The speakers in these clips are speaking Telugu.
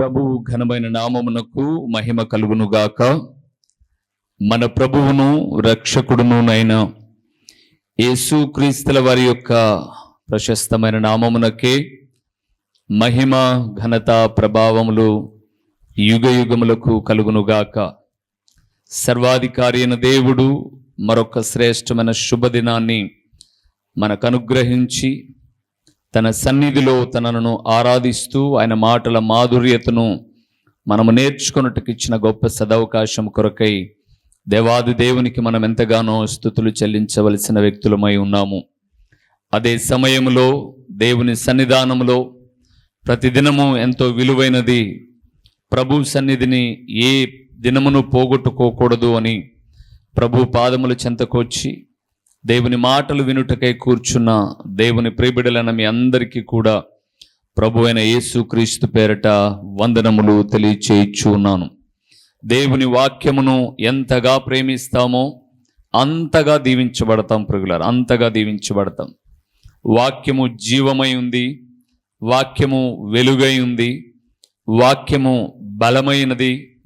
ప్రభువు ఘనమైన నామమునకు మహిమ కలుగునుగాక. మన ప్రభువును రక్షకుడునునైన యేసుక్రీస్తుల వారి యొక్క ప్రశస్తమైన నామమునకే మహిమ ఘనత ప్రభావములు యుగ యుగములకు కలుగునుగాక. సర్వాధికారి అయిన దేవుడు మరొక శ్రేష్టమైన శుభదినాన్ని మనకు అనుగ్రహించి తన సన్నిధిలో తనను ఆరాధిస్తూ ఆయన మాటల మాధుర్యతను మనము నేర్చుకున్నట్టుకు ఇచ్చిన గొప్ప సదవకాశం కొరకై దేవాది దేవునికి మనం ఎంతగానో స్థుతులు చెల్లించవలసిన వ్యక్తులమై ఉన్నాము. అదే సమయంలో దేవుని సన్నిధానంలో ప్రతిదినము ఎంతో విలువైనది ప్రభు సన్నిధిని ఏ దినమును పోగొట్టుకోకూడదు అని ప్రభు పాదముల చెంతకొచ్చి దేవుని మాటలు వినుటకై కూర్చున్న దేవుని ప్రియబిడలైన మీ అందరికీ కూడా ప్రభు అయిన యేసుక్రీస్తు పేరట వందనములు తెలియచేయిచున్నాను దేవుని వాక్యమును ఎంతగా ప్రేమిస్తామో అంతగా దీవించబడతాం ప్రుగులారు అంతగా దీవించబడతాం. వాక్యము జీవమై ఉంది వాక్యము వెలుగై ఉంది వాక్యము బలమైనది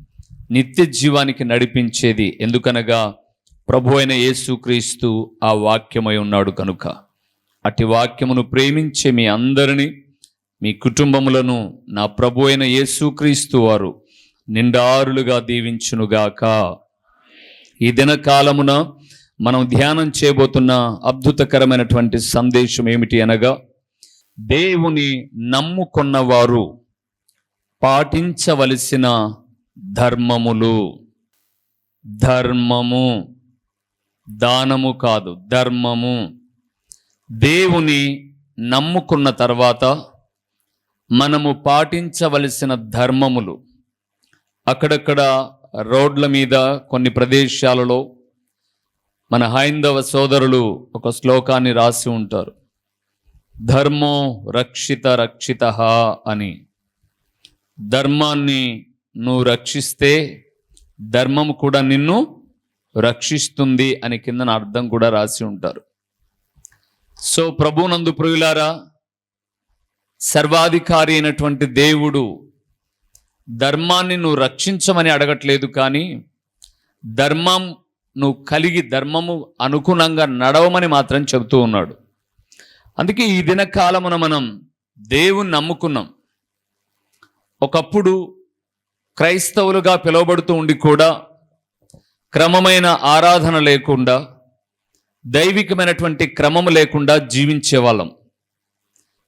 నిత్య జీవానికి నడిపించేది. ఎందుకనగా ప్రభు అయిన యేసుక్రీస్తు ఆ వాక్యమై ఉన్నాడు కనుక. అటు వాక్యమును ప్రేమించే మీ అందరినీ మీ కుటుంబములను నా ప్రభు అయిన యేసుక్రీస్తు వారు నిండారులుగా దీవించునుగాక. ఈ దినకాలమున మనం ధ్యానం చేయబోతున్న అద్భుతకరమైనటువంటి సందేశం ఏమిటి అనగా దేవుని నమ్ముకున్నవారు పాటించవలసిన ధర్మములు. ధర్మము. దానము కాదు ధర్మము. దేవుని నమ్ముకున్న తర్వాత మనము పాటించవలసిన ధర్మములు అక్కడక్కడ రోడ్ల మీద కొన్ని ప్రదేశాలలో మన హైందవ సోదరులు ఒక శ్లోకాన్ని రాసి ఉంటారు. ధర్మో రక్షిత రక్షిత అని. ధర్మాన్ని నువ్వు రక్షిస్తే ధర్మం కూడా నిన్ను రక్షిస్తుంది అని కిందన అర్థం కూడా రాసి ఉంటారు. సో ప్రభునందు ప్రియులారా సర్వాధికారి అయినటువంటి దేవుడు ధర్మాన్ని నువ్వు రక్షించమని అడగట్లేదు కానీ ధర్మం నువ్వు కలిగి ధర్మము అనుగుణంగా నడవమని మాత్రం చెబుతూ ఉన్నాడు. అందుకే ఈ దినకాలమున మనం దేవుని నమ్ముకున్నాం. ఒకప్పుడు క్రైస్తవులుగా పిలువబడుతూ ఉండి కూడా క్రమమైన ఆరాధన లేకుండా దైవికమైనటువంటి క్రమము లేకుండా జీవించేవాళ్ళం.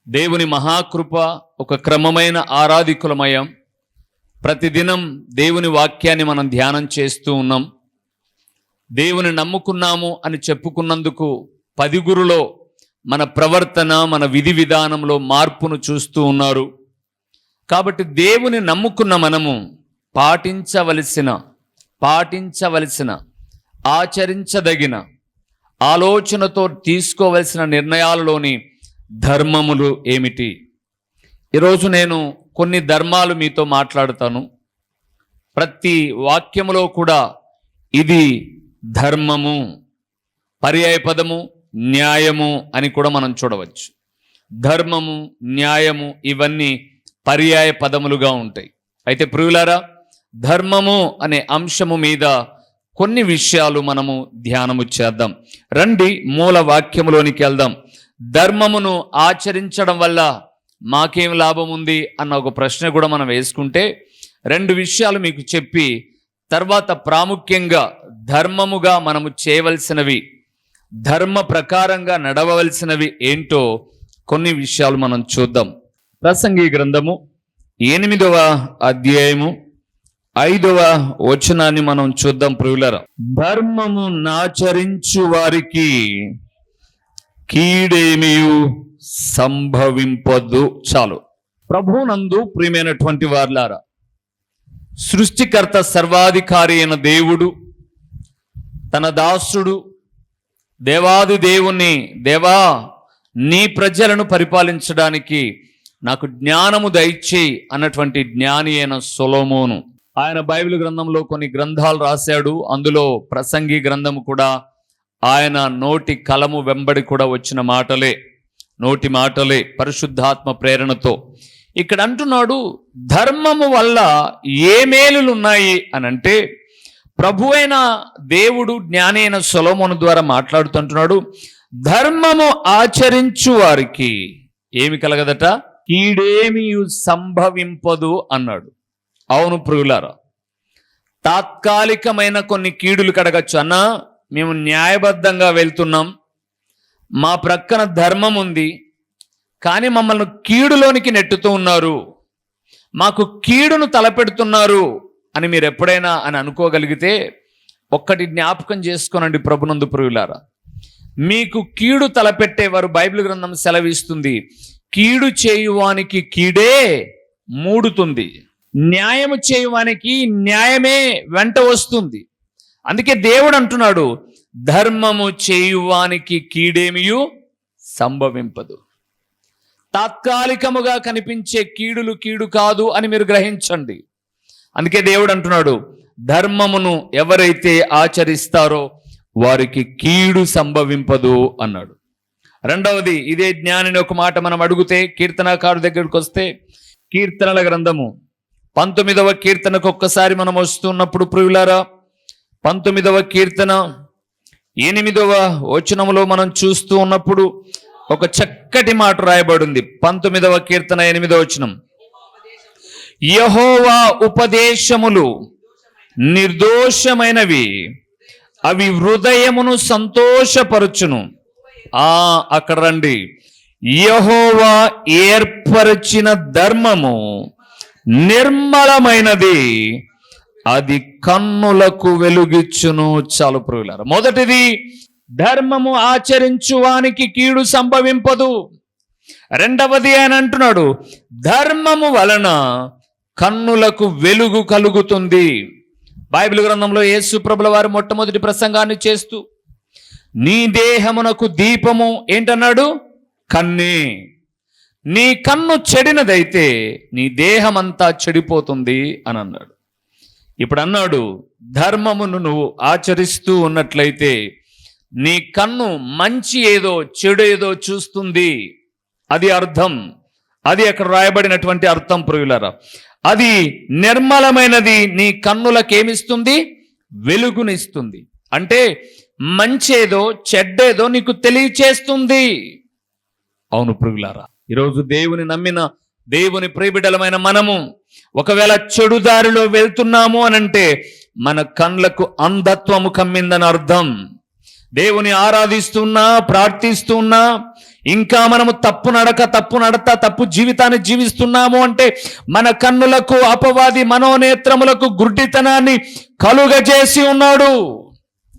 దేవుని మహాకృప ఒక క్రమమైన ఆరాధికులమయం ప్రతిదినం దేవుని వాక్యాన్ని మనం ధ్యానం చేస్తూ ఉన్నాం. దేవుని నమ్ముకున్నాము అని చెప్పుకున్నందుకు పదిగురులో మన ప్రవర్తన మన విధి విధానంలో మార్పును చూస్తూ ఉన్నారు. కాబట్టి దేవుని నమ్ముకున్న మనము పాటించవలసిన పాటించవలసిన ఆచరించదగిన ఆలోచనతో తీసుకోవలసిన నిర్ణయాలలోని ధర్మములు ఏమిటి? ఈరోజు నేను కొన్ని ధర్మాలు మీతో మాట్లాడతాను. ప్రతి వాక్యములో కూడా ఇది ధర్మము పర్యాయపదము న్యాయము అని కూడా మనం చూడవచ్చు. ధర్మము న్యాయము ఇవన్నీ పర్యాయ పదములుగా ఉంటాయి. అయితే ప్రియులారా ధర్మము అనే అంశము మీద కొన్ని విషయాలు మనము ధ్యానము చేద్దాం. రండి మూల వాక్యములోనికి వెళ్దాం. ధర్మమును ఆచరించడం వల్ల మాకేం లాభం ఉంది అన్న ఒక ప్రశ్న కూడా మనం వేసుకుంటే రెండు విషయాలు మీకు చెప్పి తర్వాత ప్రాముఖ్యంగా ధర్మముగా మనము చేయవలసినవి ధర్మ ప్రకారంగా నడవవలసినవి ఏంటో కొన్ని విషయాలు మనం చూద్దాం. ప్రసంగి గ్రంథము ఎనిమిదవ అధ్యాయము ఐదవ వచనాన్ని మనం చూద్దాం ప్రియులరా. ధర్మము నాచరించు వారికి కీడేమియు సంభవింపదు. చాలు. ప్రభునందు ప్రియమైనటువంటి వార్లారా సృష్టికర్త సర్వాధికారి అయిన దేవుడు తన దాసుడు దేవాది దేవుణ్ణి దేవా నీ ప్రజలను పరిపాలించడానికి నాకు జ్ఞానము దయచేయి అన్నటువంటి జ్ఞాని అయిన సొలోమోను. ఆయన బైబిల్ గ్రంథంలో కొన్ని గ్రంథాలు రాశాడు. అందులో ప్రసంగి గ్రంథము కూడా ఆయన నోటి కలము వెంబడి కూడా వచ్చిన మాటలే. నోటి మాటలే పరిశుద్ధాత్మ ప్రేరణతో. ఇక్కడ అంటున్నాడు ధర్మము వల్ల ఏ మేలులు ఉన్నాయి? అని అంటే ప్రభు అయిన దేవుడు జ్ఞానైన అయిన సొలోమోను ద్వారా మాట్లాడుతుంటున్నాడు ధర్మము ఆచరించు వారికి ఏమి కలగదట? కీడేమి సంభవింపదు అన్నాడు. అవును ప్రియులారా తాత్కాలికమైన కొన్ని కీడులు కడగచ్చు. అన్నా మేము న్యాయబద్ధంగా వెళ్తున్నాం. మా ప్రక్కన ధర్మం ఉంది కానీ మమ్మల్ని కీడులోనికి నెట్టుతూ ఉన్నారు. మాకు కీడును తలపెడుతున్నారు అని మీరు ఎప్పుడైనా అని అనుకోగలిగితే ఒక్కటి జ్ఞాపకం చేసుకోనండి ప్రభునందు ప్రియులారా. మీకు కీడు తలపెట్టేవారు బైబిల్ గ్రంథం సెలవిస్తుంది. కీడు చేయువానికి కీడే మూడుతుంది. న్యాయము చేయువానికి న్యాయమే వెంట వస్తుంది. అందుకే దేవుడు అంటున్నాడు ధర్మము చేయువానికి కీడేమియు సంభవింపదు. తాత్కాలికముగా కనిపించే కీడులు కీడు కాదు అని మీరు గ్రహించండి. అందుకే దేవుడు అంటున్నాడు ధర్మమును ఎవరైతే ఆచరిస్తారో వారికి కీడు సంభవింపదు అన్నాడు. రెండవది ఇదే జ్ఞానిని ఒక మాట మనం అడిగితే కీర్తనకారు దగ్గరికి వస్తే కీర్తనల గ్రంథము పంతొమ్మిదవ కీర్తనకు ఒక్కసారి మనం వస్తున్నప్పుడు ప్రియులారా పంతొమ్మిదవ కీర్తన ఎనిమిదవ వచనములో మనం చూస్తూ ఉన్నప్పుడు ఒక చక్కటి మాట రాయబడింది. పంతొమ్మిదవ కీర్తన ఎనిమిదవ వచనం. యహోవా ఉపదేశములు నిర్దోషమైనవి అవి హృదయమును సంతోషపరచును. ఆ అక్కడ రండి. యహోవా ఏర్పరిచిన ధర్మము నిర్మలమైనది. అది కన్నులకు వెలుగిచ్చును చాలు ప్రియులారు. మొదటిది ధర్మము ఆచరించువానికి కీడు సంభవింపదు. రెండవది ఆయన అంటున్నాడు ధర్మము వలన కన్నులకు వెలుగు కలుగుతుంది. బైబిల్ గ్రంథంలో యేసు ప్రభుల వారు మొట్టమొదటి ప్రసంగాన్ని చేస్తూ నీ దేహమునకు దీపము ఏంటన్నాడు? కన్నే. నీ కన్ను చెడినదైతే నీ దేహమంతా చెడిపోతుంది అని అన్నాడు. ఇప్పుడు అన్నాడు ధర్మమును నువ్వు ఆచరిస్తూ ఉన్నట్లయితే నీ కన్ను మంచి ఏదో చెడు ఏదో చూస్తుంది. అది అర్థం. అది అక్కడ రాయబడినటువంటి అర్థం ప్రియులరా. అది నిర్మలమైనది నీ కన్నులకేమిస్తుంది? వెలుగునిస్తుంది. అంటే మంచేదో చెడ్డేదో నీకు తెలియచేస్తుంది. అవును ప్రియులారా. ఈరోజు దేవుని నమ్మిన దేవుని ప్రేబిడలమైన మనము ఒకవేళ చెడు దారిలో వెళ్తున్నాము అనంటే మన కండ్లకు అంధత్వము కమ్మిందని అర్థం. దేవుని ఆరాధిస్తున్నా ప్రార్థిస్తున్నా ఇంకా మనము తప్పు నడక తప్పు నడత తప్పు జీవితాన్ని జీవిస్తున్నాము అంటే మన కన్నులకు అపవాది మనోనేత్రములకు గుడ్డితనాన్ని కలుగజేసి ఉన్నాడు.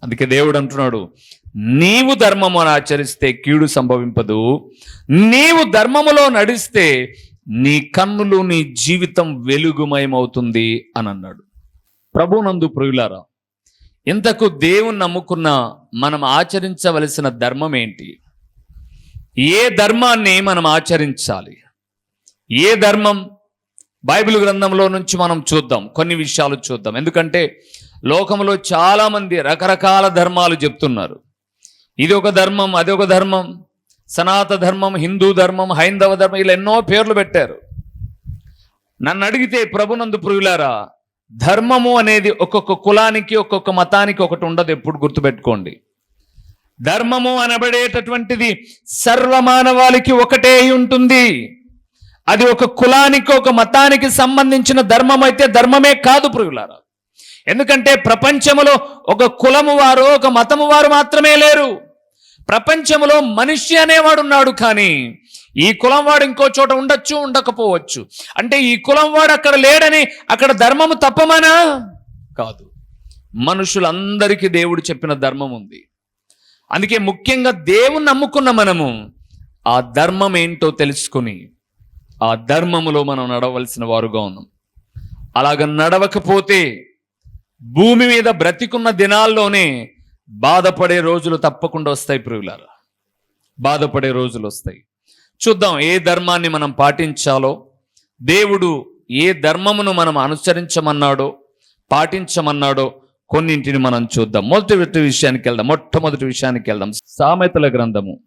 అందుకే దేవుడు అంటున్నాడు నీవు ధర్మమును ఆచరిస్తే కీడు సంభవింపదు. నీవు ధర్మములో నడిస్తే నీ కన్నులు నీ జీవితం వెలుగుమయమవుతుంది అని అన్నాడు ప్రభునందు ప్రియులారా ఇంతకు దేవుని నమ్ముకున్న మనం ఆచరించవలసిన ధర్మం ఏంటి? ఏ ధర్మాన్ని మనం ఆచరించాలి? ఏ ధర్మం? బైబిల్ గ్రంథంలో నుంచి మనం చూద్దాం కొన్ని విషయాలు చూద్దాం. ఎందుకంటే లోకంలో చాలామంది రకరకాల ధర్మాలు చెప్తున్నారు. ఇది ఒక ధర్మం అది ఒక ధర్మం. సనాత ధర్మం హిందూ ధర్మం హైందవ ధర్మం ఇలా ఎన్నో పేర్లు పెట్టారు. నన్ను అడిగితే ప్రభునందు ప్రియులారా ధర్మము అనేది ఒక్కొక్క కులానికి ఒక్కొక్క మతానికి ఒకటి ఉండదు ఎప్పుడు గుర్తుపెట్టుకోండి. ధర్మము అనబడేటటువంటిది సర్వమానవాళికి ఒకటే అయి ఉంటుంది. అది ఒక కులానికి ఒక మతానికి సంబంధించిన ధర్మం అయితే ధర్మమే కాదు ప్రియులారా. ఎందుకంటే ప్రపంచములో ఒక కులము వారు ఒక మతము వారు మాత్రమే లేరు. ప్రపంచంలో మనిషి అనేవాడు ఉన్నాడు కానీ ఈ కులం వాడు ఇంకో చోట ఉండొచ్చు ఉండకపోవచ్చు. అంటే ఈ కులం వాడు అక్కడ లేడని అక్కడ ధర్మము తప్పమనా? కాదు. మనుషులందరికీ దేవుడు చెప్పిన ధర్మం ఉంది. అందుకే ముఖ్యంగా దేవుని నమ్ముకున్న మనము ఆ ధర్మం ఏంటో తెలుసుకుని ఆ ధర్మములో మనం నడవలసిన వారుగా ఉన్నాం. అలాగ నడవకపోతే భూమి మీద బ్రతికున్న దినాల్లోనే బాధపడే రోజులు తప్పకుండా వస్తాయి ప్రియులారా. బాధపడే రోజులు వస్తాయి. చూద్దాం ఏ ధర్మాన్ని మనం పాటించాలో దేవుడు ఏ ధర్మమును మనం అనుసరించమన్నాడో పాటించమన్నాడో కొన్నింటిని మనం చూద్దాం. మొదటి విషయానికి వెళ్దాం మొట్టమొదటి విషయానికి వెళ్దాం. సామెతల గ్రంథము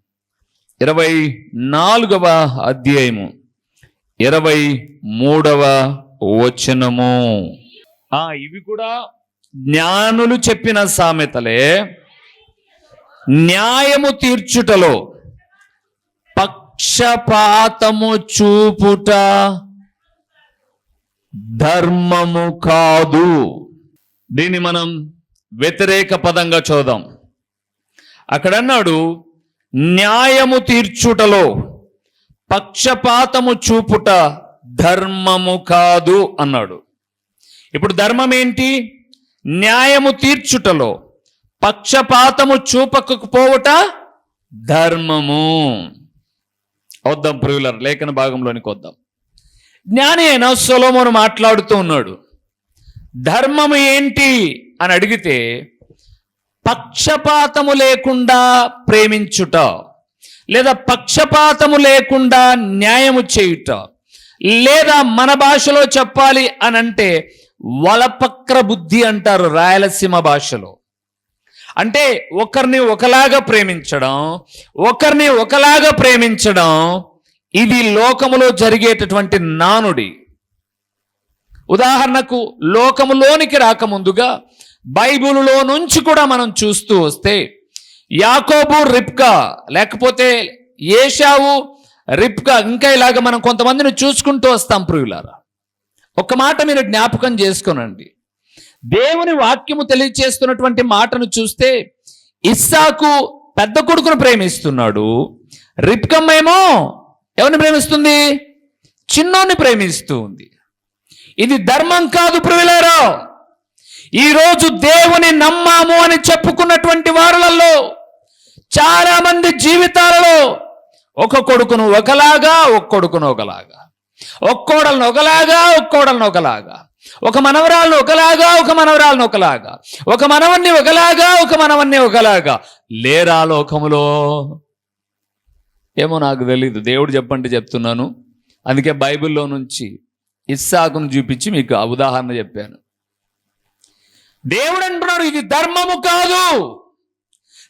ఇరవై నాలుగవ అధ్యాయము ఇరవై మూడవ వచనము. ఇవి కూడా జ్ఞానులు చెప్పిన సామెతలే న్యాయము తీర్చుటలో పక్షపాతము చూపుట ధర్మము కాదు. దీన్ని మనం వ్యతిరేక పదంగా చూద్దాం. అక్కడ అన్నాడు న్యాయము తీర్చుటలో పక్షపాతము చూపుట ధర్మము కాదు అన్నాడు. ఇప్పుడు ధర్మం ఏంటి న్యాయము తీర్చుటలో పక్షపాతము చూపకపోవట ధర్మము. వద్దాం ప్రియులర్ లేఖన భాగంలోనికి వద్దాం. జ్ఞాని అయిన సొలోమోను మాట్లాడుతూ ఉన్నాడు ధర్మము ఏంటి? అని అడిగితే పక్షపాతము లేకుండా ప్రేమించుట లేదా పక్షపాతము లేకుండా న్యాయము చేయుట లేదా మన భాషలో చెప్పాలి అని అంటే వలపక్ర బుద్ధి అంటారు రాయలసీమ భాషలో. అంటే ఒకరిని ఒకలాగా ప్రేమించడం ఒకరిని ఒకలాగా ప్రేమించడం ఇది లోకములో జరిగేటటువంటి నానుడి. ఉదాహరణకు లోకములోనికి రాకముందుగా బైబిలులో నుంచి కూడా మనం చూస్తూ వస్తే యాకోబు రిప్కా లేకపోతే ఏషావు రిప్కా ఇంకా ఇలాగ మనం కొంతమందిని చూసుకుంటూ వస్తాం ప్రియులారా. ఒక మాట మీరు జ్ఞాపకం చేసుకోనండి. దేవుని వాక్యము తెలియచేస్తున్నటువంటి మాటను చూస్తే ఇస్సాకు పెద్ద కొడుకును ప్రేమిస్తున్నాడు. రిప్కమ్మేమో ఎవరిని ప్రేమిస్తుంది? చిన్నోని ప్రేమిస్తూ ఉంది ఇది ధర్మం కాదు ప్రియులారా. ఈరోజు దేవుని నమ్మాము అని చెప్పుకున్నటువంటి వారులలో చాలా మంది జీవితాలలో ఒక కొడుకును ఒకలాగా ఒక కొడుకును ఒకలాగా. ఒక్కోడలను ఒకలాగా ఒక్కోడలను ఒకలాగా. ఒక మనవరాలను ఒకలాగా ఒక మనవరాలను ఒకలాగా. ఒక మనవన్ని ఒకలాగా ఒక మనవన్ని ఒకలాగా. లేరా లోకములో? ఏమో నాకు తెలీదు. దేవుడు చెప్పండి చెప్తున్నాను. అందుకే బైబిల్లో నుంచి ఇస్సాకును చూపించి మీకు ఆ ఉదాహరణ చెప్పాను. దేవుడు అంటున్నాడు ఇది ధర్మము కాదు.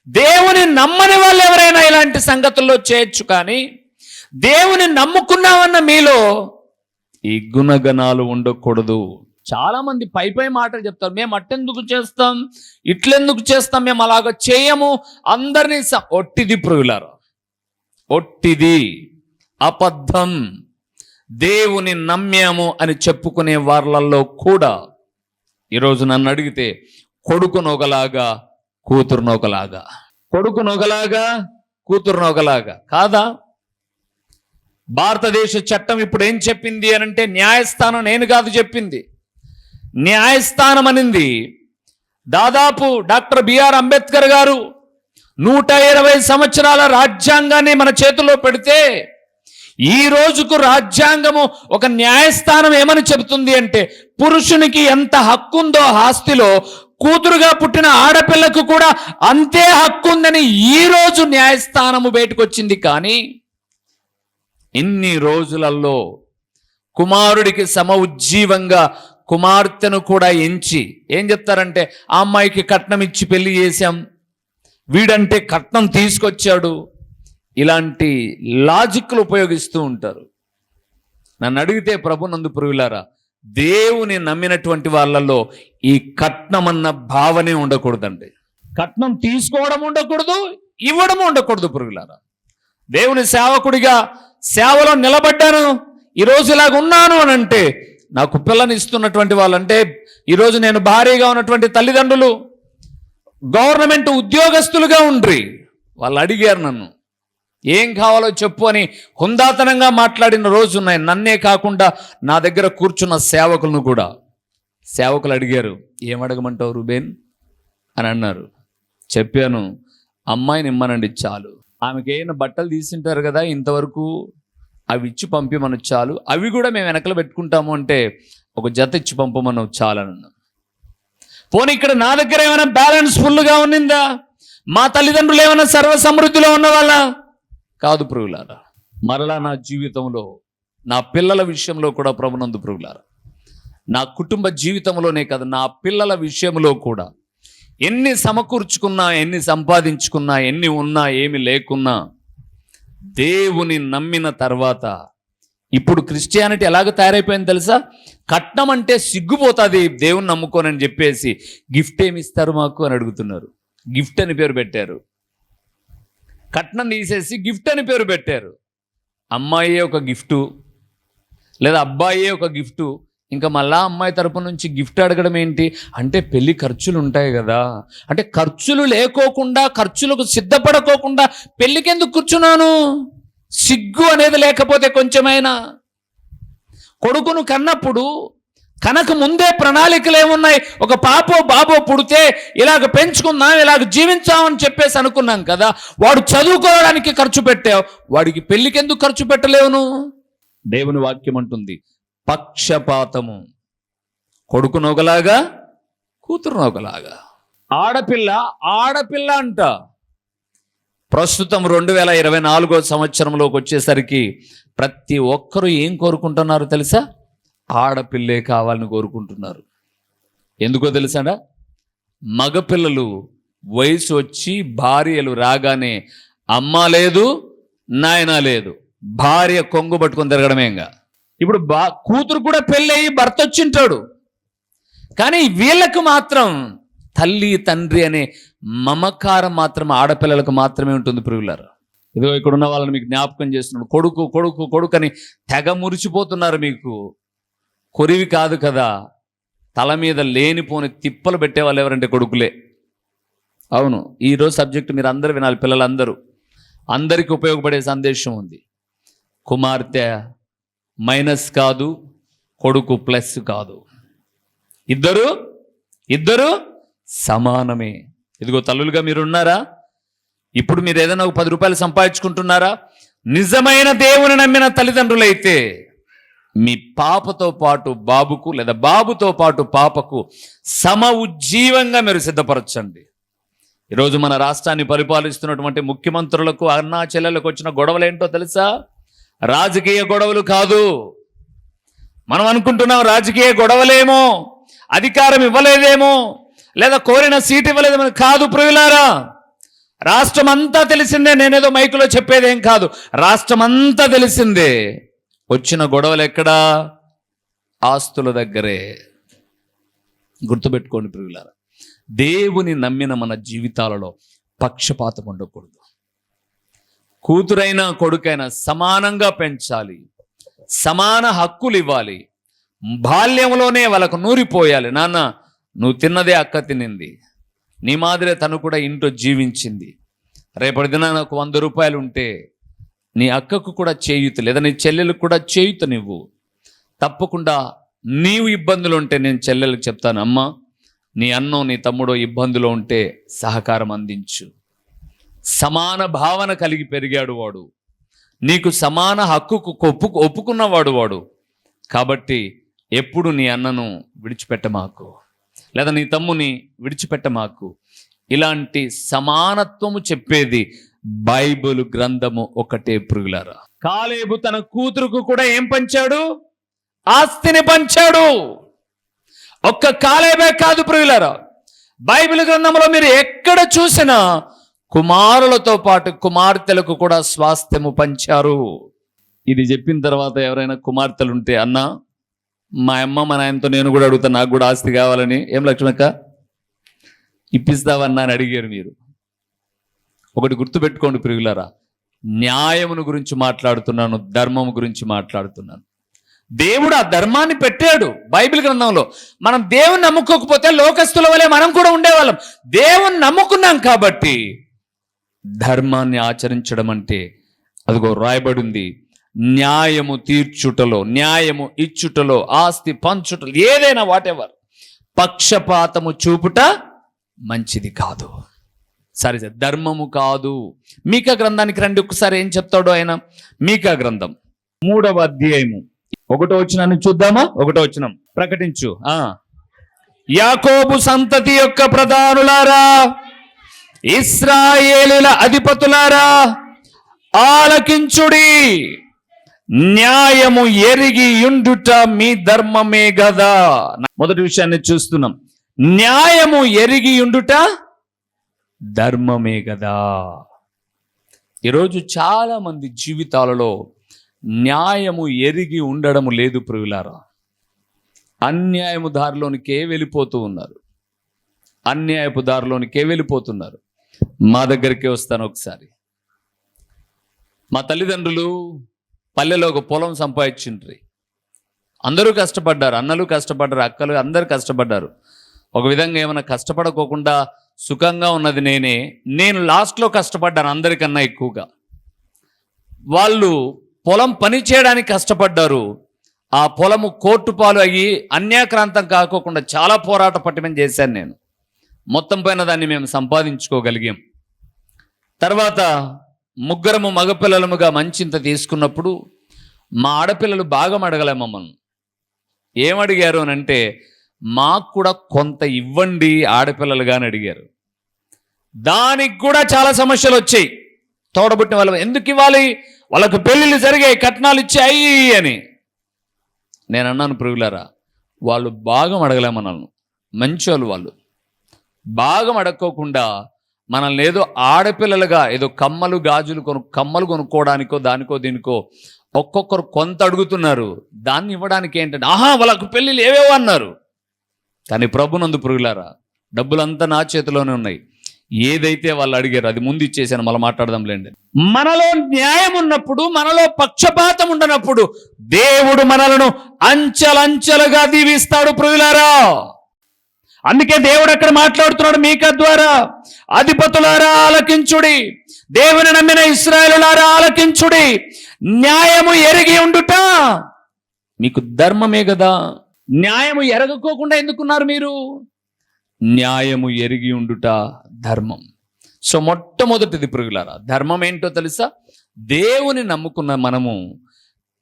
దేవుని నమ్మని వాళ్ళు ఎవరైనా ఇలాంటి సంగతుల్లో చేయొచ్చు కానీ దేవుని నమ్ముకున్నామన్న మీలో ఈ గుణగణాలు ఉండకూడదు. చాలా మంది పై పై మాటలు చెప్తారు. మేము అట్టెందుకు చేస్తాం? ఇట్లెందుకు చేస్తాం? మేము అలాగ చేయము. అందరినీ ఒట్టిది ప్రియులారు. ఒట్టిది అబద్ధం. దేవుని నమ్మాము అని చెప్పుకునే వాళ్ళల్లో కూడా ఈరోజు నన్ను అడిగితే కొడుకును ఒకలాగా కూతురును ఒకలాగా కొడుకును ఒకలాగా కూతురును ఒకలాగా కాదా? భారతదేశ చట్టం ఇప్పుడు ఏం చెప్పింది అని అంటే న్యాయస్థానం నేను కాదు చెప్పింది. న్యాయస్థానం అనింది. దాదాపు డాక్టర్ బిఆర్ అంబేద్కర్ గారు నూట ఇరవై సంవత్సరాల రాజ్యాంగాన్ని మన చేతిలో పెడితే ఈ రోజుకు రాజ్యాంగము ఒక న్యాయస్థానం ఏమని చెబుతుంది అంటే పురుషునికి ఎంత హక్కు ఉందో ఆస్తిలో కూతురుగా పుట్టిన ఆడపిల్లకు కూడా అంతే హక్కు ఉందని ఈ రోజు న్యాయస్థానము బయటకు వచ్చింది కానీ ఇన్ని రోజులలో కుమారుడికి సమ ఉజ్జీవంగా కుమార్తెను కూడా ఎంచి ఏం చెప్తారంటే ఆ అమ్మాయికి కట్నం ఇచ్చి పెళ్ళి చేశాం. వీడంటే కట్నం తీసుకొచ్చాడు. ఇలాంటి లాజిక్లు ఉపయోగిస్తూ ఉంటారు. నన్ను అడిగితే ప్రభు నందు పురుగులారా దేవుని నమ్మినటువంటి వాళ్ళల్లో ఈ కట్నం అన్న భావనే ఉండకూడదండి. కట్నం తీసుకోవడం ఉండకూడదు ఇవ్వడం ఉండకూడదు పురుగులారా. దేవుని సేవకుడిగా సేవలో నిలబడ్డాను. ఈరోజు ఇలాగ ఉన్నాను అని అంటే నాకు పిల్లని ఇస్తున్నటువంటి వాళ్ళంటే ఈరోజు నేను భారీగా ఉన్నటువంటి తల్లిదండ్రులు గవర్నమెంట్ ఉద్యోగస్తులుగా ఉండ్రి. వాళ్ళు అడిగారు నన్ను ఏం కావాలో చెప్పు అని హుందాతనంగా మాట్లాడిన రోజు ఉన్నాయి. నన్నే కాకుండా నా దగ్గర కూర్చున్న సేవకులను కూడా. సేవకులు అడిగారు ఏమడగమంటావు రుబేన్? అని అన్నారు. చెప్పాను అమ్మాయిని ఇమ్మనండి చాలు. ఆమెకి ఏమైనా బట్టలు తీసింటారు కదా ఇంతవరకు అవి ఇచ్చి పంపిమను చాలు. అవి కూడా మేము వెనకలు పెట్టుకుంటాము అంటే ఒక జత ఇచ్చి పంపమను చాలని పోనీ ఇక్కడ నా దగ్గర ఏమైనా బ్యాలెన్స్ ఫుల్గా ఉన్నిందా? మా తల్లిదండ్రులు ఏమైనా సర్వ సమృద్ధిలో ఉన్నవాళ్ళ? కాదు ప్రభులారా మరలా నా జీవితంలో నా పిల్లల విషయంలో కూడా ప్రభునందు ప్రభులారా నా కుటుంబ జీవితంలోనే కాదు నా పిల్లల విషయంలో కూడా ఎన్ని సమకూర్చుకున్నా ఎన్ని సంపాదించుకున్నా ఎన్ని ఉన్నా ఏమి లేకున్నా దేవుని నమ్మిన తర్వాత ఇప్పుడు క్రిస్టియానిటీ ఎలాగ తయారైపోయింది తెలుసా? కట్నం అంటే సిగ్గుపోతుంది దేవుని నమ్ముకోనని చెప్పేసి గిఫ్ట్ ఏమి ఇస్తారు మాకు అని అడుగుతున్నారు. గిఫ్ట్ అని పేరు పెట్టారు. కట్నం తీసేసి గిఫ్ట్ అని పేరు పెట్టారు. అమ్మాయే ఒక గిఫ్టు లేదా అబ్బాయే ఒక గిఫ్టు ఇంకా మళ్ళా అమ్మాయి తరపు నుంచి గిఫ్ట్ అడగడం ఏంటి? అంటే పెళ్ళి ఖర్చులు ఉంటాయి కదా. అంటే ఖర్చులు లేకోకుండా ఖర్చులకు సిద్ధపడకోకుండా పెళ్ళికెందుకు కూర్చున్నాను? సిగ్గు అనేది లేకపోతే కొంచెమైనా. కొడుకును కన్నప్పుడు కనక ముందే ప్రణాళికలు ఏమున్నాయి? ఒక పాపో బాబో పుడితే ఇలాగ పెంచుకుందాం ఇలాగ జీవించామని చెప్పేసి అనుకున్నాం కదా. వాడు చదువుకోవడానికి ఖర్చు పెట్టావు. వాడికి పెళ్ళికెందుకు ఖర్చు పెట్టలేవును? దేవుని వాక్యం అంటుంది. పక్షపాతము. కొడుకును ఒకలాగా కూతురును ఒకలాగా ఆడపిల్ల ఆడపిల్ల అంట. ప్రస్తుతం రెండు వేల ఇరవై నాలుగో సంవత్సరంలోకి వచ్చేసరికి ప్రతి ఒక్కరూ ఏం కోరుకుంటున్నారు తెలుసా? ఆడపిల్లే కావాలని కోరుకుంటున్నారు. ఎందుకో తెలుసాడా? మగపిల్లలు వయసు వచ్చి భార్యలు రాగానే అమ్మ లేదు నాయన లేదు. భార్య కొంగు పట్టుకొని తిరగడమేగా? ఇంకా ఇప్పుడు బా కూతురు కూడా పెళ్ళయి భర్త వచ్చింటాడు. కానీ వీళ్ళకు మాత్రం తల్లి తండ్రి అనే మమకారం మాత్రం ఆడపిల్లలకు మాత్రమే ఉంటుంది ప్రియులారు. ఇదిగో ఇక్కడ ఉన్న వాళ్ళని మీకు జ్ఞాపకం చేస్తున్నాడు కొడుకు కొడుకు కొడుకు అని తెగ మురిచిపోతున్నారు మీకు. కొరివి కాదు కదా. తల మీద లేనిపోని తిప్పలు పెట్టేవాళ్ళు ఎవరంటే కొడుకులే. అవును ఈరోజు సబ్జెక్ట్ మీరు అందరూ వినాలి పిల్లలందరూ. అందరికీ ఉపయోగపడే సందేశం ఉంది. కుమార్తె మైనస్ కాదు కొడుకు ప్లస్ కాదు. ఇద్దరు ఇద్దరు సమానమే. ఇదిగో తల్లులుగా మీరు ఉన్నారా ఇప్పుడు మీరు ఏదైనా ఒక పది రూపాయలు సంపాదించుకుంటున్నారా? నిజమైన దేవుని నమ్మిన తల్లిదండ్రులైతే మీ పాపతో పాటు బాబుకు లేదా బాబుతో పాటు పాపకు సమ ఉజ్జీవంగా మీరు సిద్ధపరచండి. ఈరోజు మన రాష్ట్రాన్ని పరిపాలిస్తున్నటువంటి ముఖ్యమంత్రులకు అన్నా చెల్లెలకు వచ్చిన గొడవలు ఏంటో తెలుసా? రాజకీయ గొడవలు కాదు. మనం అనుకుంటున్నాం రాజకీయ గొడవలేమో అధికారం ఇవ్వలేదేమో లేదా కోరిన సీట్ ఇవ్వలేదేమో కాదు ప్రియులారా. రాష్ట్రం అంతా తెలిసిందే నేనేదో మైకులో చెప్పేదేం కాదు. రాష్ట్రం అంతా తెలిసిందే వచ్చిన గొడవలు ఎక్కడా? ఆస్తుల దగ్గరే. గుర్తుపెట్టుకోండి ప్రియులారా దేవుని నమ్మిన మన జీవితాలలో పక్షపాతం ఉండకూడదు. కూతురైనా కొడుకైనా సమానంగా పెంచాలి. సమాన హక్కులు ఇవ్వాలి. బాల్యంలోనే వాళ్ళకు నూరిపోయాలి. నాన్న నువ్వు తిన్నదే అక్క తినింది. నీ మాదిరే తను కూడా ఇంట్లో జీవించింది. రేపటి దిన నాకు వంద రూపాయలు ఉంటే నీ అక్కకు కూడా చేయుతు లేదా నీ చెల్లెలకు కూడా చేయుత నువ్వు. తప్పకుండా నీవు ఇబ్బందులు ఉంటే నేను చెల్లెలకు చెప్తాను. అమ్మ నీ అన్నో నీ తమ్ముడో ఇబ్బందులో ఉంటే సహకారం అందించు. సమాన భావన కలిగి పెరిగాడు వాడు. నీకు సమాన హక్కుకు ఒప్పు ఒప్పుకున్నవాడు వాడు. కాబట్టి ఎప్పుడు నీ అన్నను విడిచిపెట్టమాకు. లేదా నీ తమ్ముని విడిచిపెట్టమాకు. ఇలాంటి సమానత్వము చెప్పేది బైబిల్ గ్రంథము ఒకటే పురుగులారా కాలేబు తన కూతురుకు కూడా ఏం పంచాడు? ఆస్తిని పంచాడు. ఒక్క కాలేబే కాదు పురుగులారా బైబిల్ గ్రంథంలో మీరు ఎక్కడ చూసినా కుమారులతో పాటు కుమార్తెలకు కూడా స్వాస్థ్యము పంచారు. ఇది చెప్పిన తర్వాత ఎవరైనా కుమార్తెలు ఉంటే అన్నా మా అమ్మ మా నాయనతో నేను కూడా అడుగుతాను నాకు కూడా ఆస్తి కావాలని. ఏం లక్ష్మక్క? ఇప్పిస్తావన్నా అని అడిగారు మీరు. ఒకటి గుర్తుపెట్టుకోండి ప్రియులారా న్యాయమును గురించి మాట్లాడుతున్నాను ధర్మము గురించి మాట్లాడుతున్నాను. దేవుడు ఆ ధర్మాన్ని పెట్టాడు బైబిల్ గ్రంథంలో. మనం దేవుని నమ్ముకోకపోతే లోకస్తుల వలె మనం కూడా ఉండేవాళ్ళం. దేవుని నమ్ముకున్నాం కాబట్టి ధర్మాన్ని ఆచరించడం అంటే అదిగో రాయబడింది న్యాయము తీర్చుటలో న్యాయము ఇచ్చుటలో ఆస్తి పంచుటలో ఏదైనా వాటెవర్ పక్షపాతము చూపుట మంచిది కాదు. సరే సార్ ధర్మము కాదు. మీకా గ్రంథానికి రండి ఒకసారి ఏం చెప్తాడో ఆయన? మీకా గ్రంథం. మూడవ అధ్యాయము. ఒకటో వచ్చినాన్ని చూద్దామా? ఒకటో వచ్చినాం ప్రకటించు. ఆ. యాకోబు సంతతి యొక్క ప్రధానులారా ఇస్రాయేలుల అధిపతులారా ఆలకించుడి. న్యాయము ఎరిగి ఉండుట మీ ధర్మమే గదా. మొదటి విషయాన్ని చూస్తున్నాం. న్యాయము ఎరిగి ఉండుట ధర్మమే కదా ఈరోజు చాలా మంది జీవితాలలో న్యాయము ఎరిగి ఉండడం లేదు ప్రియులారా. అన్యాయము దారిలోనికే వెళ్ళిపోతూ ఉన్నారు. అన్యాయపు దారిలోనికే వెళ్ళిపోతున్నారు. మా దగ్గరికే వస్తాను ఒకసారి. మా తల్లిదండ్రులు పల్లెలో ఒక పొలం సంపాదించిండ్రి. అందరూ కష్టపడ్డారు అన్నలు కష్టపడ్డారు అక్కలు అందరూ కష్టపడ్డారు. ఒక విధంగా ఏమైనా కష్టపడకోకుండా సుఖంగా ఉన్నది నేనే. నేను లాస్ట్లో కష్టపడ్డాను అందరికన్నా ఎక్కువగా. వాళ్ళు పొలం పని చేయడానికి కష్టపడ్డారు. ఆ పొలము కోర్టు పాలు అయ్యి అన్యాక్రాంతం కాకోకుండా చాలా పోరాట పట్టమని చేశాను నేను. మొత్తం పైన దాన్ని మేము సంపాదించుకోగలిగాం. తర్వాత ముగ్గురము మగపిల్లలముగా మంచింత తీసుకున్నప్పుడు మా ఆడపిల్లలు బాగా అడగలే మమ్మల్ని. ఏమడిగారు అని అంటే మాకు కూడా కొంత ఇవ్వండి ఆడపిల్లలుగాని అడిగారు. దానికి కూడా చాలా సమస్యలు వచ్చాయి. తోడబుట్టిన వాళ్ళు ఎందుకు ఇవ్వాలి? వాళ్ళకు పెళ్ళిళ్ళు జరిగాయి కట్నాలు ఇచ్చాయి అని. నేను అన్నాను ప్రియులారా వాళ్ళు బాగా అడగలే మనల్ని. మంచి వాళ్ళు వాళ్ళు. బాగా అడక్కోకుండా మనల్ని ఏదో ఆడపిల్లలుగా ఏదో కమ్మలు గాజులు కొను కమ్మలు కొనుక్కోవడానికో దానికో దీనికో ఒక్కొక్కరు కొంత అడుగుతున్నారు. దాన్ని ఇవ్వడానికి ఏంటంటే ఆహా వాళ్ళకు పెళ్ళిళ్ళు ఏవేవో అన్నారు. కానీ ప్రభునందు పురుగులారా డబ్బులంతా నా చేతిలోనే ఉన్నాయి. ఏదైతే వాళ్ళు అడిగారు అది ముందు ఇచ్చేసాను మళ్ళీ మాట్లాడదాంలేండి మనలో న్యాయం ఉన్నప్పుడు మనలో పక్షపాతం ఉండనప్పుడు దేవుడు మనలను అంచెలంచెలుగా దీవిస్తాడు పురుగులారా అందుకే దేవుడు అక్కడ మాట్లాడుతున్నాడు మీక ద్వారా? అధిపతులారా ఆలకించుడి. దేవుని నమ్మిన ఇస్రాయలులారా ఆలకించుడి. న్యాయము ఎరిగి ఉండుట. మీకు ధర్మమే కదా. న్యాయము ఎరగకోకుండా ఎందుకున్నారు మీరు? న్యాయము ఎరిగి ఉండుట ధర్మం. సో మొట్టమొదటిది పురుగులారా ధర్మం ఏంటో తెలుసా? దేవుని నమ్ముకున్న మనము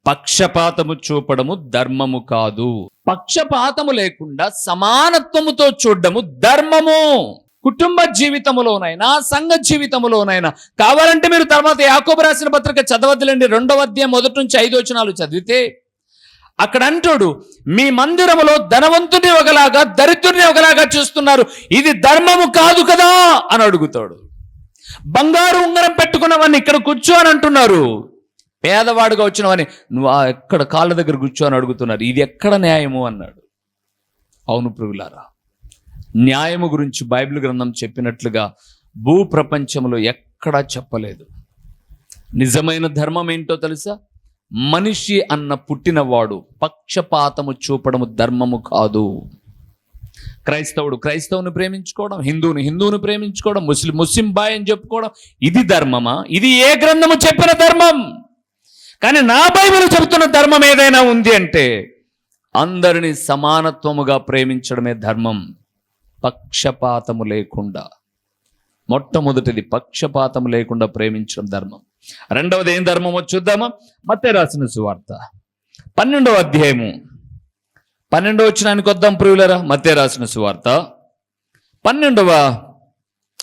పక్షపాతము చూపడము ధర్మము కాదు. పక్షపాతము లేకుండా సమానత్వముతో చూడడము ధర్మము. కుటుంబ జీవితములోనైనా సంఘ జీవితములోనైనా. కావాలంటే మీరు తర్వాత యాకోబు రాసిన పత్రిక చదవద్దులండి. రెండవ అధ్యాయం మొదటి నుంచి ఐదు వచనాలు చదివితే అక్కడ అంటాడు మీ మందిరములో ధనవంతుని ఒకలాగా దరిద్రుని ఒకలాగా చూస్తున్నారు. ఇది ధర్మము కాదు కదా? అని అడుగుతాడు. బంగారు ఉంగరం పెట్టుకున్నవని ఇక్కడ కూర్చో అని అంటున్నారు. పేదవాడుగా వచ్చినవని నువ్వు ఎక్కడ కాళ్ళ దగ్గర కూర్చో అని అడుగుతున్నారు. ఇది ఎక్కడ న్యాయము అన్నాడు. అవును ప్రభులారా న్యాయము గురించి బైబిల్ గ్రంథం చెప్పినట్లుగా భూ ప్రపంచంలో ఎక్కడా చెప్పలేదు. నిజమైన ధర్మం ఏంటో తెలుసా? మనిషి అన్న పుట్టినవాడు పక్షపాతము చూపడము ధర్మము కాదు. క్రైస్తవుడు క్రైస్తవుని ప్రేమించుకోవడం హిందువుని హిందువుని ప్రేమించుకోవడం ముస్లిం ముస్లిం బాయ్ అని చెప్పుకోవడం ఇది ధర్మమా? ఇది ఏ గ్రంథము చెప్పిన ధర్మం? కానీ నా బైబిల్ చెబుతున్న ధర్మం ఏదైనా ఉంది అంటే అందరిని సమానత్వముగా ప్రేమించడమే ధర్మం. పక్షపాతము లేకుండా. మొట్టమొదటిది పక్షపాతం లేకుండా ప్రేమించడం ధర్మం. రెండవది ఏం ధర్మమో చూద్దామా? మత్తే రాసిన సువార్త. పన్నెండవ అధ్యాయము. పన్నెండవ వచ్చినానికి వద్దాం ప్రియులరా? మత్తే రాసిన సువార్త. పన్నెండవ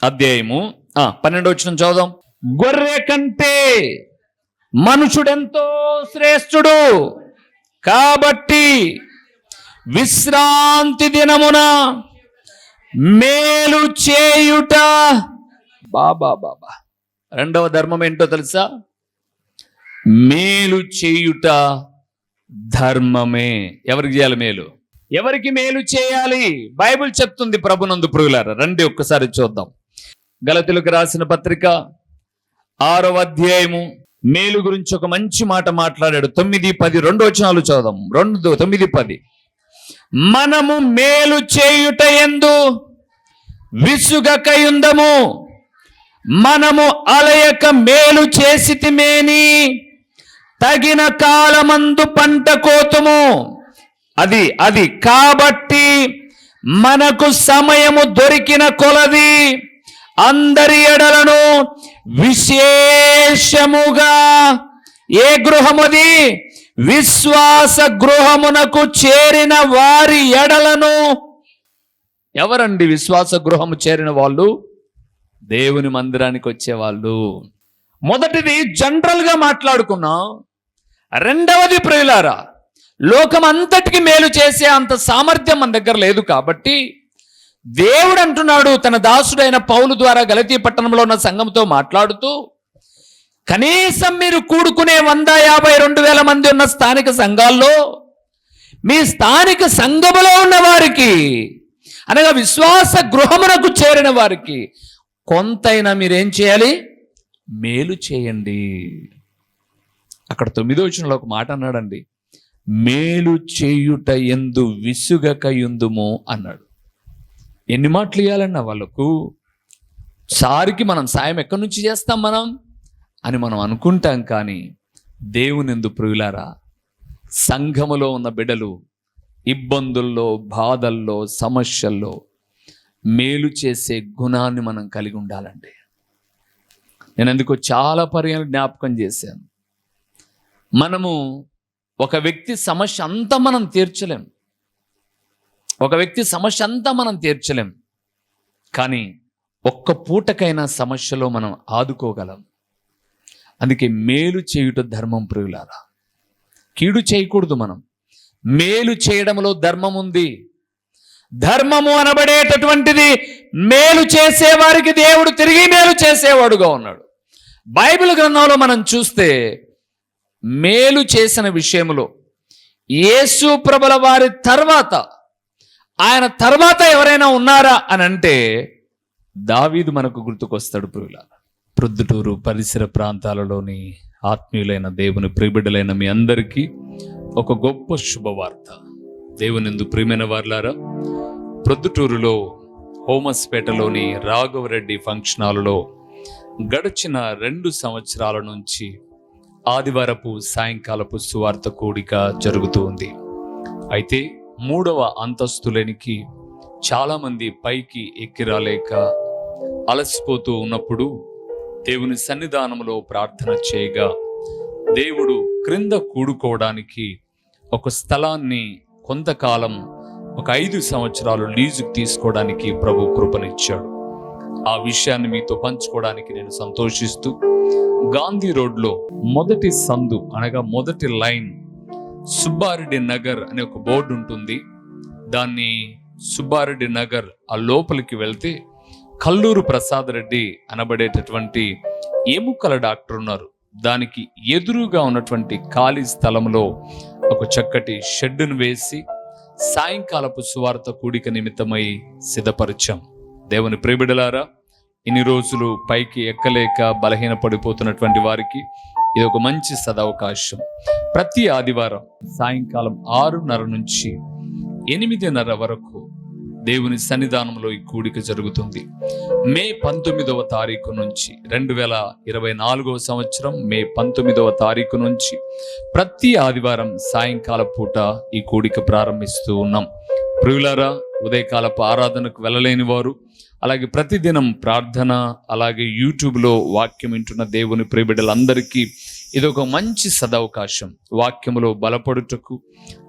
అధ్యాయము. పన్నెండవ వచ్చిన చదువుదాం. గొర్రె కంటే మనుషుడెంతో శ్రేష్ఠుడు. కాబట్టి విశ్రాంతి దినమున మేలు చేయుట. బాబా బాబా రెండవ ధర్మం ఏంటో తెలుసా? మేలు చేయుట ధర్మమే. ఎవరికి చేయాలి మేలు? ఎవరికి మేలు చేయాలి? బైబిల్ చెప్తుంది ప్రభునందు పురుగులారా రండి ఒక్కసారి చూద్దాం. గలతులకు రాసిన పత్రిక ఆరవ అధ్యాయము మేలు గురించి ఒక మంచి మాట మాట్లాడాడు. తొమ్మిది పది రెండు వచనాలు చదుదాం రెండు తొమ్మిది పది. మనము మేలు చేయుట ఎందు విసుగకయుందము. మనము అలయక మేలు చేసితిమేని తగిన కాలమందు పంట కోతుము. అది అది. కాబట్టి మనకు సమయము దొరికిన కొలది. అందరి ఎడలను విశేషముగా ఏ గృహముది విశ్వాస గృహమునకు చేరిన వారి ఎడలను ఎవరండి విశ్వాస గృహము చేరిన వాళ్ళు? దేవుని మందిరానికి వచ్చేవాళ్ళు. మొదటిది జనరల్గా మాట్లాడుకున్నాం. రెండవది ప్రియులారా లోకం అంతటికి మేలు చేసే అంత సామర్థ్యం మన దగ్గర లేదు కాబట్టి దేవుడు అంటున్నాడు తన దాసుడైన పౌలు ద్వారా గలతీ పట్టణంలో ఉన్న సంఘంతో మాట్లాడుతూ కనీసం మీరు కూడుకునే వంద యాభై రెండు వేల మంది ఉన్న స్థానిక సంఘాల్లో మీ స్థానిక సంఘములో ఉన్న వారికి అనగా విశ్వాస గృహమునకు చేరిన వారికి కొంతైనా మీరేం చేయాలి? మేలు చేయండి. అక్కడ తొమ్మిదో వచ్చినలో ఒక మాట అన్నాడండి. మేలు చేయుట ఎందు విసుగకయుందుము అన్నాడు. ఎన్ని మాటలు ఇవ్వాలన్న వాళ్ళకు? సారికి మనం సాయం ఎక్కడి నుంచి చేస్తాం మనం? అని మనం అనుకుంటాం కానీ దేవుని ఎందు ప్రియులారా సంఘములో ఉన్న బిడ్డలు ఇబ్బందుల్లో బాధల్లో సమస్యల్లో మేలు చేసే గుణాన్ని మనం కలిగి ఉండాలండి. నేను అందుకు చాలా పర్యాలు జ్ఞాపకం చేశాను. మనము ఒక వ్యక్తి సమస్య అంతా మనం తీర్చలేం. ఒక వ్యక్తి సమస్య అంతా మనం తీర్చలేం. కానీ ఒక్క పూటకైనా సమస్యలో మనం ఆదుకోగలం. అందుకే మేలు చేయుట ధర్మం ప్రియులారా. కీడు చేయకూడదు మనం. మేలు చేయడంలో ధర్మం ఉంది. ధర్మము అనబడేటటువంటిది మేలు చేసేవారికి దేవుడు తిరిగి మేలు చేసేవాడుగా ఉన్నాడు. బైబిల్ గ్రంథంలో మనం చూస్తే మేలు చేసిన విషయంలో యేసు ప్రభుల వారి తర్వాత ఆయన తర్వాత ఎవరైనా ఉన్నారా అని అంటే దావీదు మనకు గుర్తుకొస్తాడు ప్రియుల. ప్రొద్దుటూరు పరిసర ప్రాంతాలలోని ఆత్మీయులైన దేవుని ప్రియబిడ్డలైన మీ అందరికీ ఒక గొప్ప శుభవార్త. దేవుని ఎందు ప్రియమైన వార్లారా ప్రొద్దుటూరులో హోమస్పేటలోని రాఘవరెడ్డి ఫంక్షన్ హాల్లో గడిచిన రెండు సంవత్సరాల నుంచి ఆదివారపు సాయంకాలపు సువార్త కూడిక జరుగుతూ ఉంది. అయితే మూడవ అంతస్తులనికి చాలామంది పైకి ఎక్కిరాలేక అలసిపోతూ ఉన్నప్పుడు దేవుని సన్నిధానంలో ప్రార్థన చేయగా దేవుడు క్రింద కూడుకోవడానికి ఒక స్థలాన్ని కొంతకాలం ఒక ఐదు సంవత్సరాలు లీజుకు తీసుకోవడానికి ప్రభు కృపనిచ్చాడు. ఆ విషయాన్ని మీతో పంచుకోవడానికి నేను సంతోషిస్తూ గాంధీ రోడ్లో మొదటి సందు అనగా మొదటి లైన్ సుబ్బారెడ్డి నగర్ అనే ఒక బోర్డు ఉంటుంది. దాన్ని సుబ్బారెడ్డి నగర్ ఆ లోపలికి వెళ్తే కల్లూరు ప్రసాద్ రెడ్డి అనబడేటటువంటి ఎముకల డాక్టర్ ఉన్నారు. దానికి ఎదురుగా ఉన్నటువంటి ఖాళీ స్థలంలో ఒక చక్కటి షెడ్డును వేసి సాయంకాలపు సువార్త కూడిక నిమిత్తమై సిద్ధపరిచాం. దేవుని ప్రేమిడలారా ఇన్ని రోజులు పైకి ఎక్కలేక బలహీన పడిపోతున్నటువంటి వారికి ఇది ఒక మంచి సదవకాశం. ప్రతి ఆదివారం సాయంకాలం ఆరున్నర నుంచి ఎనిమిదిన్నర వరకు దేవుని సన్నిధానంలో ఈ కూడిక జరుగుతుంది. మే పంతొమ్మిదవ తారీఖు నుంచి రెండు వేల ఇరవై నాలుగవ సంవత్సరం మే పంతొమ్మిదవ తారీఖు నుంచి ప్రతి ఆదివారం సాయంకాల పూట ఈ కూడిక ప్రారంభిస్తూ ఉన్నాం. ప్రియులారా ఉదయకాలపు ఆరాధనకు వెళ్ళలేని వారు అలాగే ప్రతిదినం ప్రార్థన అలాగే యూట్యూబ్లో వాక్యం వింటున్న దేవుని ప్రియబిడ్డలందరికీ ఇది ఒక మంచి సదవకాశం. వాక్యములో బలపడుటకు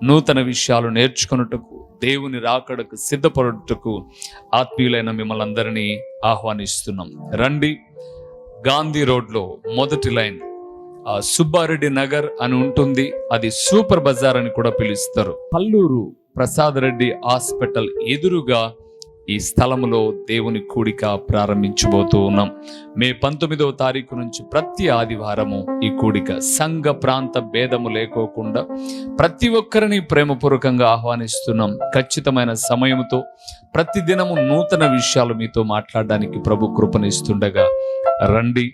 నూతన విషయాలు నేర్చుకొనుటకు దేవుని రాకడకు సిద్ధపడుటకు ఆత్మీయులైన మిమ్మల్ని అందరినీ ఆహ్వానిస్తున్నాం. రండి గాంధీ రోడ్లో మొదటి లైన్. సుబ్బారెడ్డి నగర్ అని ఉంటుంది అది సూపర్ బజార్ అని కూడా పిలుస్తారు. పల్లూరు ప్రసాద్ రెడ్డి హాస్పిటల్ ఎదురుగా ఈ స్థలములో దేవుని కూడిక ప్రారంభించబోతూ ఉన్నాం. మే పంతొమ్మిదవ తారీఖు నుంచి ప్రతి ఆదివారము ఈ కూడిక సంఘ ప్రాంత భేదము లేకోకుండా ప్రతి ఒక్కరిని ప్రేమపూర్వకంగా ఆహ్వానిస్తున్నాం. ఖచ్చితమైన సమయముతో ప్రతి దినము నూతన విషయాలు మీతో మాట్లాడడానికి ప్రభు కృపనిస్తుండగా రండి.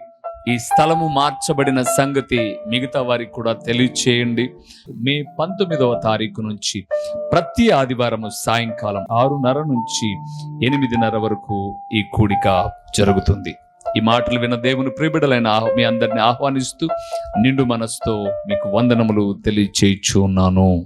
ఈ స్థలము మార్చబడిన సంగతి మిగతా వారికి కూడా తెలియచేయండి. మే పంతొమ్మిదవ తారీఖు నుంచి ప్రతి ఆదివారము సాయంకాలం ఆరున్నర నుంచి ఎనిమిదిన్నర వరకు ఈ కూడిక జరుగుతుంది. ఈ మాటలు విన్న దేవుని ప్రియబిడలైన ఆహ్- మీ అందరిని ఆహ్వానిస్తూ నిండు మనసుతో మీకు వందనములు తెలియచేయచ్చు ఉన్నాను